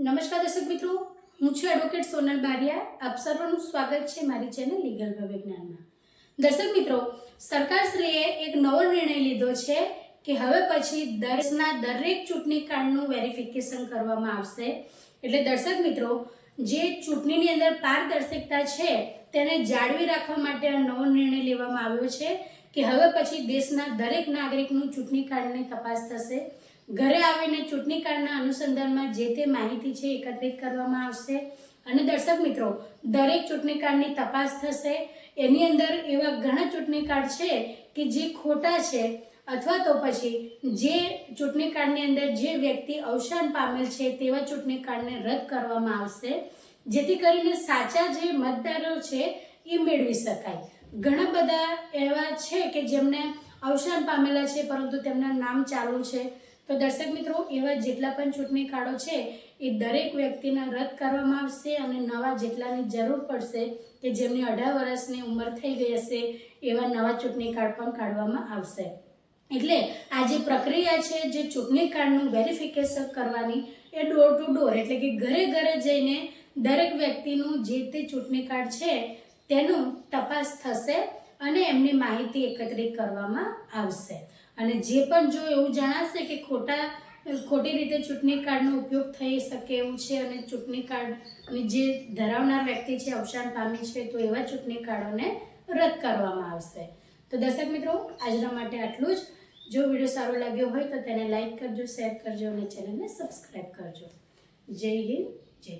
નમસ્કાર દર્શક મિત્રો, હું છું એડવોકેટ સોનલ બારિયા. આપ સર્વનું સ્વાગત છે મારી ચેનલ લીગલ વિજ્ઞાનમાં દર્શક મિત્રો સરકારશ્રીએ એક નવો નિર્ણય લીધો છે કે હવે પછી દેશના દરેક ચૂંટણી કાર્ડનું વેરિફિકેશન કરવામાં આવશે. એટલે દર્શક મિત્રો, જે ચૂંટણીની અંદર પારદર્શકતા છે, તેને જાળવી રાખવા માટે આ નવો નિર્ણય લેવામાં આવ્યો છે કે હવે પછી દેશના દરેક નાગરિકનું ચૂંટણી કાર્ડની તપાસ થશે. ઘરે આવીને ચૂંટણી કાર્ડના અનુસંધાનમાં જે તે માહિતી છે એકત્રિત કરવામાં આવશે. અને દર્શક મિત્રો, દરેક ચૂંટણી કાર્ડની તપાસ થશે. એની અંદર એવા ઘણા ચૂંટણી કાર્ડ છે કે જે ખોટા છે અથવા તો પછી જે ચૂંટણી કાર્ડની અંદર જે વ્યક્તિ અવસાન પામેલ છે તેવા ચૂંટણી કાર્ડને રદ કરવામાં આવશે. જેથી કરીને સાચા જે મતદારો છે એ મેળવી શકાય. ઘણા બધા એવા છે કે જેમને અવસાન પામેલા છે, પરંતુ તેમના નામ ચાલુ છે. તો દર્શક મિત્રો, એવા જેટલા પણ ચૂંટણી કાર્ડો છે, એ દરેક વ્યક્તિના રદ કરવામાં આવશે અને નવા જેટલાની જરૂર પડશે કે જેમની અઢાર વર્ષની ઉંમર થઈ ગઈ હશે, એવા નવા ચૂંટણી કાર્ડ પણ કાઢવામાં આવશે. એટલે આ જે પ્રક્રિયા છે, જે ચૂંટણી કાર્ડનું વેરિફિકેશન કરવાની, એ ડોર ટુ ડોર એટલે કે ઘરે ઘરે જઈને દરેક વ્યક્તિનું જે તે ચૂંટણી કાર્ડ છે, તેનું તપાસ થશે અને એમની માહિતી એકત્રિત કરવામાં આવશે. અને જે પણ જો એવું જણાશે કે ખોટા, ખોટી રીતે ચૂંટણી કાર્ડનો ઉપયોગ થઈ શકે એવું છે અને ચૂંટણી કાર્ડની જે ધરાવનાર વ્યક્તિ છે, અવસાન પામી છે, તો એવા ચૂંટણી કાર્ડોને રદ કરવામાં આવશે. તો દર્શક મિત્રો, આજના માટે આટલું જ. જો વીડિયો સારો લાગ્યો હોય તો તેને લાઈક કરજો, શેર કરજો અને ચેનલને સબસ્ક્રાઈબ કરજો. જય હિન્દ, જય